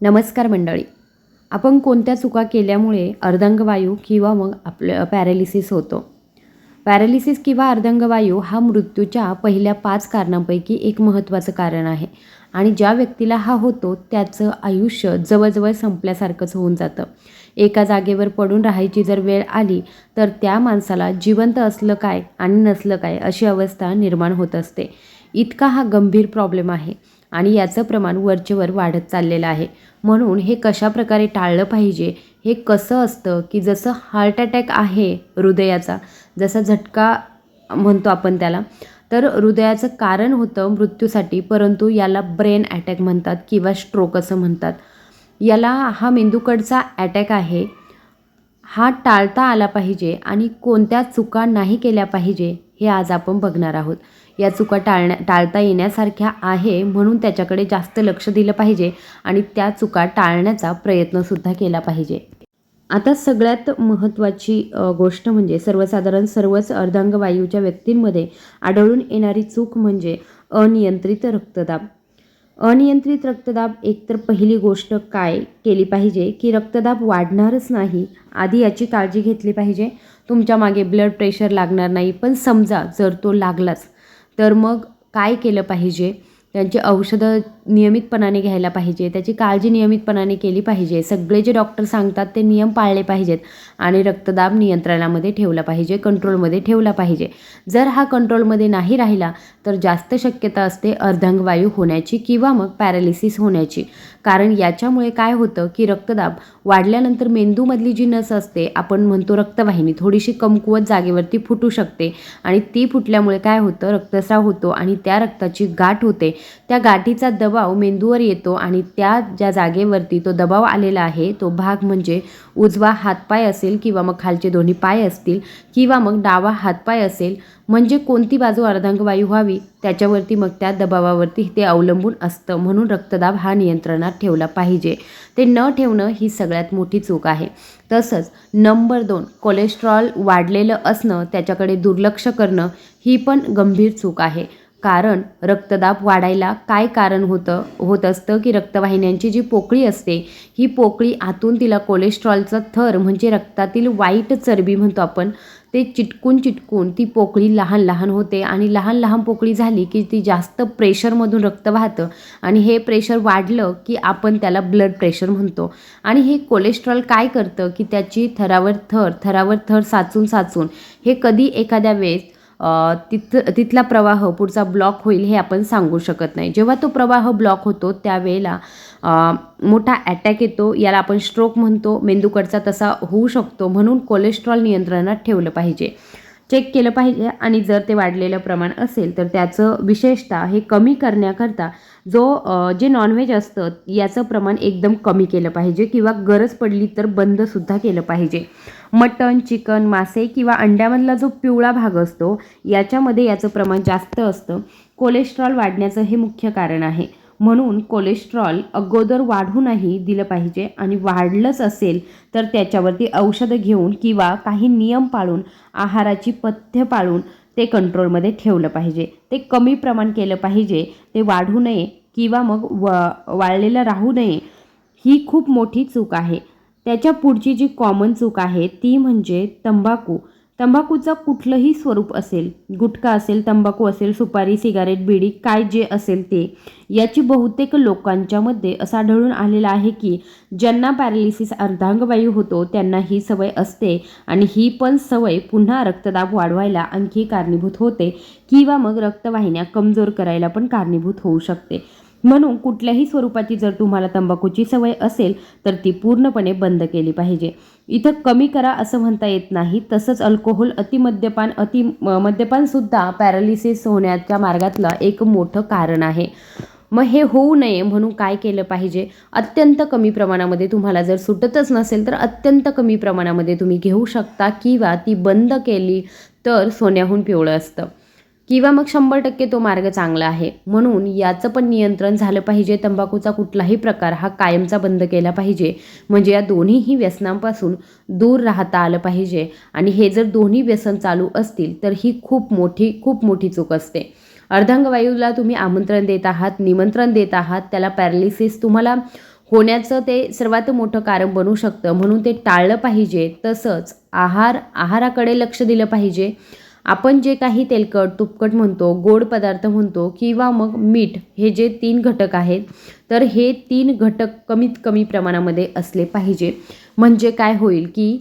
नमस्कार मंडळी. आपण कोणत्या चुका केल्यामुळे अर्धांगवायू किंवा मग आपलं पॅरालिसिस होतो? पॅरालिसिस किंवा अर्धांगवायू हा मृत्यूच्या पहिल्या पाच कारणांपैकी एक महत्त्वाचं कारण आहे आणि ज्या व्यक्तीला हा होतो त्याचं आयुष्य जवळजवळ संपल्यासारखंच होऊन जातं. एका जागेवर पडून राहायची जर वेळ आली तर त्या माणसाला जिवंत असलं काय आणि नसलं काय अशी अवस्था निर्माण होत असते. इतका हा गंभीर प्रॉब्लेम आहे. आणि याचं प्रमाण वरचेवर वाढत चाललेलं आहे. म्हणून हे कशाप्रकारे टाळलं पाहिजे? हे कसं असतं की जसं हार्ट अटॅक आहे हृदयाचा जसा झटका म्हणतो आपण त्याला तर हृदयाचं कारण होतं मृत्यूसाठी परंतु याला ब्रेन अटॅक म्हणतात किंवा स्ट्रोक असं म्हणतात. याला हा मेंदूकडचा अटॅक आहे. हा टाळता आला पाहिजे आणि कोणत्या चुका नाही केल्या पाहिजे हे आज आपण बघणार आहोत. या चुका टाळण्या टाळता येण्यासारख्या आहे म्हणून त्याच्याकडे जास्त लक्ष दिलं पाहिजे आणि त्या चुका टाळण्याचा प्रयत्नसुद्धा केला पाहिजे. आता सगळ्यात महत्त्वाची गोष्ट म्हणजे सर्वसाधारण सर्वच अर्धांगवायूच्या व्यक्तींमध्ये आढळून येणारी चूक म्हणजे अनियंत्रित रक्तदाब. अनियंत्रित रक्तदाब एकतर पहिली गोष्ट काय केली पाहिजे की रक्तदाब वाढणारच नाही आधी याची काळजी घेतली पाहिजे. तुमच्या मागे ब्लड प्रेशर लागणार नाही पण समजा जर तो लागलाच तर मग काय केलं पाहिजे? त्यांची औषधं नियमितपणाने घ्यायला पाहिजे त्याची काळजी नियमितपणाने केली पाहिजे. सगळे जे डॉक्टर सांगतात ते नियम पाळले पाहिजेत आणि रक्तदाब नियंत्रणामध्ये ठेवला पाहिजे कंट्रोलमध्ये ठेवला पाहिजे. जर हा कंट्रोलमध्ये नाही राहिला तर जास्त शक्यता असते अर्धांगवायू होण्याची किंवा मग पॅरालिसिस होण्याची. कारण याच्यामुळे काय होतं की रक्तदाब वाढल्यानंतर मेंदूमधली जी नस असते आपण म्हणतो रक्तवाहिनी थोडीशी कमकुवत जागेवरती फुटू शकते आणि ती फुटल्यामुळे काय होतं रक्तस्राव होतो आणि त्या रक्ताची गाठ होते. त्या गाठीचा दबाव मेंदूवर येतो आणि त्या ज्या जागेवरती तो दबाव आलेला आहे तो भाग म्हणजे उजवा हातपाय असेल किंवा मग खालचे दोन्ही पाय असतील किंवा मग डावा हातपाय असेल म्हणजे कोणती बाजू अर्धांगवायू व्हावी त्याच्यावरती मग त्या दबावावरती ते अवलंबून असतं म्हणून रक्तदाब हा नियंत्रणात ठेवला पाहिजे. ते न ठेवणं ही सगळ्यात मोठी चूक आहे. तसंच नंबर दोन कोलेस्ट्रॉल वाढलेलं असणं त्याच्याकडे दुर्लक्ष करणं ही पण गंभीर चूक आहे. कारण रक्तदाब वाढायला काय कारण होतं? होत असतं की रक्तवाहिन्यांची जी पोकळी असते ही पोकळी आतून तिला कोलेस्ट्रॉलचा थर म्हणजे रक्तातील वाईट चरबी म्हणतो आपण ते चिटकून चिटकून ती पोकळी लहान लहान होते आणि लहान लहान पोकळी झाली की ती जास्त प्रेशरमधून रक्त वाहतं आणि हे प्रेशर वाढलं की आपण त्याला ब्लड प्रेशर म्हणतो. आणि हे कोलेस्ट्रॉल काय करतं? की त्याची थरावर थर थरावर थर साचून साचून हे कधी एखाद्या वेळेस तिथ तिथला प्रवाह पुढचा ब्लॉक होईल हे आपण सांगू शकत नाही. जेव्हा तो प्रवाह ब्लॉक होतो त्यावेळेला मोठा अटॅक येतो याला आपण स्ट्रोक म्हणतो मेंदूकडचा तसा होऊ शकतो म्हणून कोलेस्ट्रॉल नियंत्रणात ठेवलं पाहिजे. चेक केलं पाहिजे आणि जर ते वाढलेलं प्रमाण असेल तर त्याचं विशेषतः हे कमी करण्याकरता जो जे नॉनव्हेज असतं याचं प्रमाण एकदम कमी केलं पाहिजे किंवा गरज पडली तर बंदसुद्धा केलं पाहिजे. मटण चिकन मासे किंवा अंड्यामधला जो पिवळा भाग असतो याच्यामध्ये याचं प्रमाण जास्त असतं. कोलेस्ट्रॉल वाढण्याचं हे मुख्य कारण आहे. म्हणून कोलेस्ट्रॉल अगोदर वाढूनही दिलं पाहिजे आणि वाढलंच असेल तर त्याच्यावरती औषधं घेऊन किंवा काही नियम पाळून आहाराची पथ्य पाळून ते कंट्रोलमध्ये ठेवलं पाहिजे. ते कमी प्रमाण केलं पाहिजे. ते वाढू नये किंवा मग व वाळलेलं राहू नये ही खूप मोठी चूक आहे. त्याच्या पुढची जी कॉमन चूक आहे ती म्हणजे तंबाखू. तंबाखूचं कुठलंही स्वरूप असेल गुटखा असेल तंबाखू असेल सुपारी सिगारेट बिडी काय जे असेल ते याची बहुतेक लोकांच्यामध्ये असं आढळून आलेलं आहे की ज्यांना पॅरालिसिस अर्धांगवायू होतो त्यांना ही सवय असते आणि ही पण सवय पुन्हा रक्तदाब वाढवायला आणखी कारणीभूत होते किंवा मग रक्तवाहिन्या कमजोर करायला पण कारणीभूत होऊ शकते. म्हणून कुठल्याही स्वरूपाची जर तुम्हाला तंबाखूची सवय असेल तर ती पूर्णपणे बंद केली पाहिजे. इथं कमी करा असं म्हणता येत नाही. तसंच अल्कोहोल अतिमद्यपान अति मद्यपानसुद्धा पॅरालिसिस होण्याच्या मार्गातलं एक मोठं कारण आहे. मग हे होऊ नये म्हणून काय केलं पाहिजे? अत्यंत कमी प्रमाणामध्ये तुम्हाला जर सुटतच नसेल तर अत्यंत कमी प्रमाणामध्ये तुम्ही घेऊ शकता किंवा ती बंद केली तर सोन्याहून पिवळं असतं. किंवा मग शंभर टक्के तो मार्ग चांगला आहे. म्हणून याचं पण नियंत्रण झालं पाहिजे. तंबाखूचा कुठलाही प्रकार हा कायमचा बंद केला पाहिजे. म्हणजे या दोन्हीही व्यसनांपासून दूर राहता आलं पाहिजे. आणि हे जर दोन्ही व्यसन चालू असतील तर ही खूप मोठी खूप मोठी चूक असते. अर्धांगवायूला तुम्ही आमंत्रण देत आहात निमंत्रण देत आहात त्याला पॅरालिसिस तुम्हाला होण्याचं ते सर्वात मोठं कारण बनू शकतं. म्हणून ते टाळलं पाहिजे. तसंच आहार आहाराकडे लक्ष दिलं पाहिजे. आपण जे काही तेलकट तुपकट म्हणतो गोड पदार्थ म्हणतो किंवा मग मीठ हे जे तीन घटक आहेत तर हे तीन घटक कमीत कमी प्रमाणामध्ये असले पाहिजे. म्हणजे काय होईल की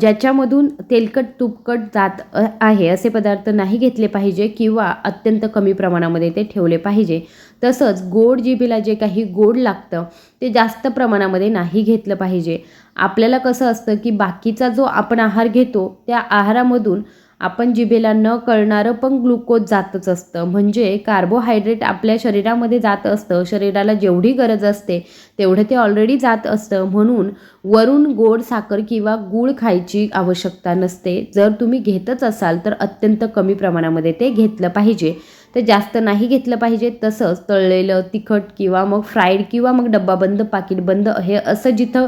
ज्याच्यामधून तेलकट तुपकट जात आहे असे पदार्थ नाही घेतले पाहिजे किंवा अत्यंत कमी प्रमाणामध्ये ते ठेवले पाहिजे. तसंच गोड जिभेला जे काही गोड लागतं ते जास्त प्रमाणामध्ये नाही घेतलं पाहिजे. आपल्याला कसं असतं की बाकीचा जो आपण आहार घेतो त्या आहारामधून आपण जिभेला न कळणारं पण ग्लुकोज जातच असतं. म्हणजे कार्बोहायड्रेट आपल्या शरीरामध्ये जात असतं. शरीराला जेवढी गरज असते तेवढं ते ऑलरेडी जात असतं. म्हणून वरून गोड साखर किंवा गूळ खायची आवश्यकता नसते. जर तुम्ही घेतच असाल तर अत्यंत कमी प्रमाणामध्ये ते घेतलं पाहिजे. ते जास्त नाही घेतलं पाहिजे तसंच तळलेलं तिखट किंवा मग फ्राईड किंवा मग डब्बाबंद पाकिटबंद हे असं जिथं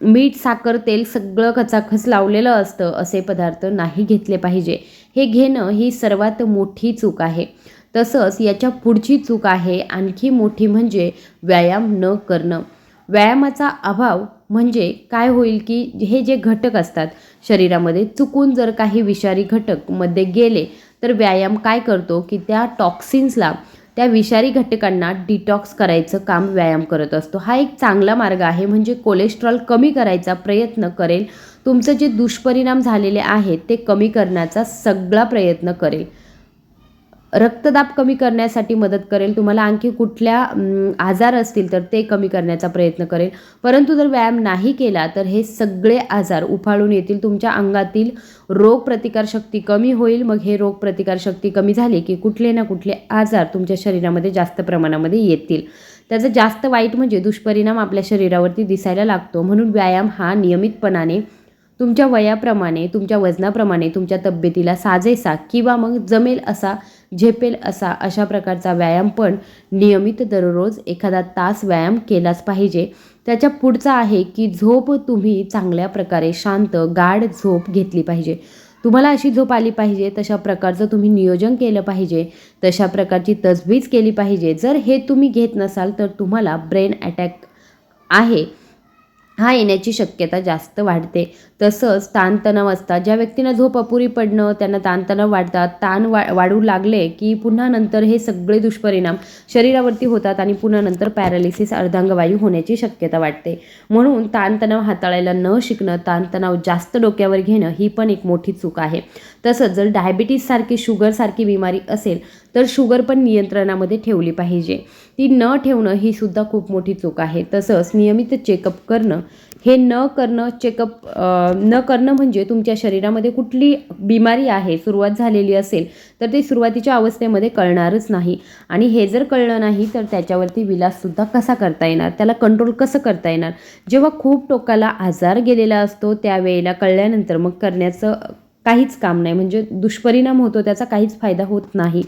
मीठ साखर तेल सगळं खचाखच लावलेलं असतं असे पदार्थ नाही घेतले पाहिजे. हे घेणं ही सर्वात मोठी चूक आहे. तसंच याच्या पुढची चूक आहे आणखी मोठी म्हणजे व्यायाम न करणं. व्यायामाचा अभाव म्हणजे काय होईल की हे जे घटक असतात शरीरामध्ये चुकून जर काही विषारी घटकमध्ये गेले तर व्यायाम काय करतो? की त्या टॉक्सिन्सला त्या विषारी घटकांना डिटॉक्स करायचं काम व्यायाम करत असतो. हा एक चांगला मार्ग आहे. म्हणजे कोलेस्ट्रॉल कमी करायचा प्रयत्न करेल. तुमचं जे दुष्परिणाम झालेले आहेत ते कमी करण्याचा सगळा प्रयत्न करेल. रक्तदाब कमी करण्यासाठी मदत करेल. तुम्हाला आणखी कुठल्या आजार असतील तर ते कमी करण्याचा प्रयत्न करेल. परंतु जर व्यायाम नाही केला तर हे सगळे आजार उफाळून येतील. तुमच्या अंगातील रोगप्रतिकारशक्ती कमी होईल. मग हे रोगप्रतिकारशक्ती कमी झाली की कुठले ना कुठले आजार तुमच्या शरीरामध्ये जास्त प्रमाणामध्ये येतील. त्याचा जास्त वाईट म्हणजे दुष्परिणाम आपल्या शरीरावरती दिसायला लागतो. म्हणून व्यायाम हा नियमितपणाने तुमच्या वयाप्रमाणे तुमच्या वजनाप्रमाणे तुमच्या तब्येतीला साजेसा किंवा मग जमेल असा झेपेल असा अशा प्रकारचा व्यायाम पण नियमित दररोज एखादा तास व्यायाम केलाच पाहिजे. त्याच्या पुढचा आहे की झोप तुम्ही चांगल्या प्रकारे शांत गाढ झोप घेतली पाहिजे. तुम्हाला अशी झोप आली पाहिजे तशा प्रकारचं तुम्ही नियोजन केलं पाहिजे तशा प्रकारची तजवीज केली पाहिजे. जर हे तुम्ही घेत नसाल तर तुम्हाला ब्रेन अटॅक आहे. हा येण्याची शक्यता जास्त वाढते. तसंच ताणतणाव असतात. ज्या व्यक्तींना झोप अपुरी पडणं त्यांना ताणतणाव वाढतात. ताण वा वाढू लागले की पुन्हा नंतर हे सगळे दुष्परिणाम शरीरावरती होतात आणि पुन्हा नंतर पॅरालिसिस अर्धांगवायू होण्याची शक्यता वाटते. म्हणून ताणतणाव हाताळायला न शिकणं ताणतणाव जास्त डोक्यावर घेणं ही पण एक मोठी चूक आहे. तसंच जर डायबिटीजसारखी शुगरसारखी बिमारी असेल तर शुगर पण नियंत्रणामध्ये ठेवली पाहिजे. ती न ठेवणं ही सुद्धा खूप मोठी चूक आहे. तसंच नियमित चेकअप करणं हे न करणं चेकअप न करणं म्हणजे तुमच्या शरीरामध्ये कुठली बिमारी आहे सुरुवात झालेली असेल तर ते सुरुवातीच्या अवस्थेमध्ये कळणारच नाही. आणि हे जर कळलं नाही तर त्याच्यावरती विलाससुद्धा कसा करता येणार? त्याला कंट्रोल कसं करता येणार? जेव्हा खूप टोकाला आजार गेलेला असतो त्यावेळेला कळल्यानंतर मग करण्याचं काहीच काम नाही. म्हणजे दुष्परिणाम होतो त्याचा काहीच फायदा होत नाही.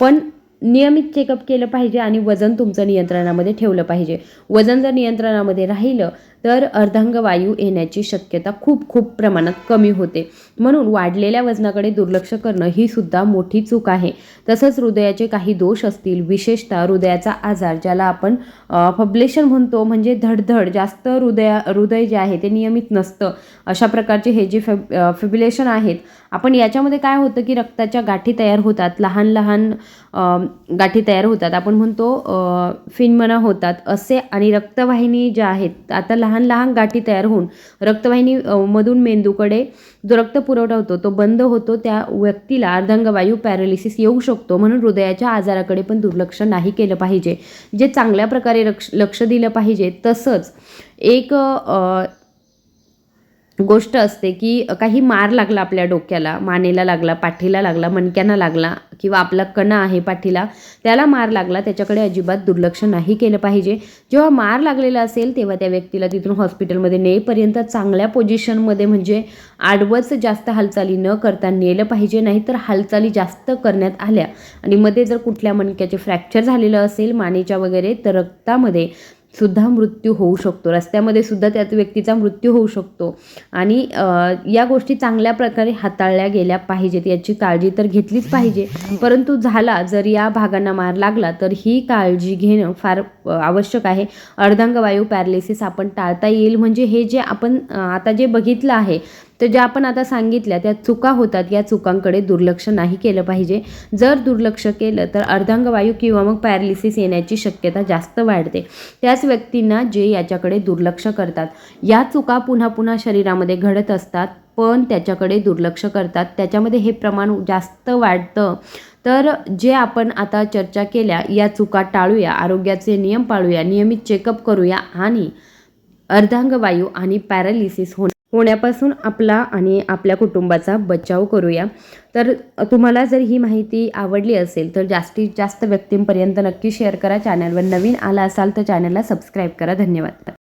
पण नियमित चेकअप केलं पाहिजे आणि वजन तुमचं नियंत्रणामध्ये ठेवलं पाहिजे. वजन जर नियंत्रणामध्ये राहिलं तर अर्धांगवायू येण्याची शक्यता खूप खूप प्रमाणात कमी होते. म्हणून वाढलेल्या वजनाकडे दुर्लक्ष करणं ही सुद्धा मोठी चूक आहे. तसंच हृदयाचे काही दोष असतील विशेषतः हृदयाचा आजार ज्याला आपण फब्लेशन म्हणतो म्हणजे धडधड जास्त हृदया हृदय जे आहे ते नियमित नसतं. अशा प्रकारचे हे जे फेब फिब्युलेशन आहेत आपण याच्यामध्ये काय होतं की रक्ताच्या गाठी तयार होतात लहान लहान गाठी तयार होतात. आपण म्हणतो फिनमना होतात. असे आणि रक्तवाहिनी ज्या आहेत आता लहान लहान लहान गाठी तयार होऊन रक्तवाहिनी मधून मेंदूकडे जो रक्त पुरवठा होतो तो बंद होतो त्या व्यक्तीला अर्धांगवायू पॅरालिसिस येऊ शकतो म्हणून हृदयाच्या आजाराकडे पण दुर्लक्ष नाही केलं पाहिजे. जे चांगल्या प्रकारे लक्ष लक्ष दिलं पाहिजे तसंच एक गोष्ट असते की काही मार लागला आपल्या डोक्याला मानेला लागला पाठीला लागला मणक्यांना लागला किंवा आपला कणा आहे पाठीला त्याला मार लागला त्याच्याकडे अजिबात दुर्लक्ष नाही केलं पाहिजे. जेव्हा मार लागलेला असेल तेव्हा त्या व्यक्तीला तिथून हॉस्पिटलमध्ये नेईपर्यंत चांगल्या पोझिशनमध्ये म्हणजे आडवंच जास्त हालचाली न करता नेलं पाहिजे नाहीतर हालचाली जास्त करण्यात आल्या. आणि मध्ये जर कुठल्या मणक्याचे फ्रॅक्चर झालेलं असेल मानेच्या वगैरे तर रक्तामध्ये सुद्धा मृत्यू होऊ शकतो. रस्त्यामध्ये सुद्धा त्या व्यक्तीचा मृत्यू होऊ शकतो. आणि या गोष्टी चांगल्या प्रकारे हाताळल्या गेल्या पाहिजेत याची काळजी तर घेतलीच पाहिजे. परंतु झाला जर या भागांना मार लागला तर ही काळजी घेणं फार आवश्यक आहे. अर्धांगवायू पॅरालिसिस आपण टाळता येईल. म्हणजे हे जे आपण आता जे बघितलं आहे तर ज्या आपण आता सांगितल्या त्या चुका होतात या चुकांकडे दुर्लक्ष नाही केलं पाहिजे. जर दुर्लक्ष केलं तर अर्धांगवायू किंवा मग पॅरालिसिस येण्याची शक्यता जास्त वाढते. त्याच व्यक्तींना जे याच्याकडे दुर्लक्ष करतात. या चुका पुन्हा पुन्हा शरीरामध्ये घडत असतात पण त्याच्याकडे दुर्लक्ष करतात. त्याच्यामध्ये हे प्रमाण जास्त वाढतं. तर जे आपण आता चर्चा केल्या या चुका टाळूया आरोग्याचे नियम पाळूया नियमित चेकअप करूया आणि अर्धांगवायू आणि पॅरालिसिस हो होण्यापासून आपला आणि आपल्या कुटुंबाचा बचाव करूया. तर तुम्हाला जर ही माहिती आवडली असेल तर जास्तीत जास्त व्यक्तींपर्यंत नक्की शेअर करा. चॅनलवर नवीन आला असाल तर चॅनलला सबस्क्राईब करा. धन्यवाद.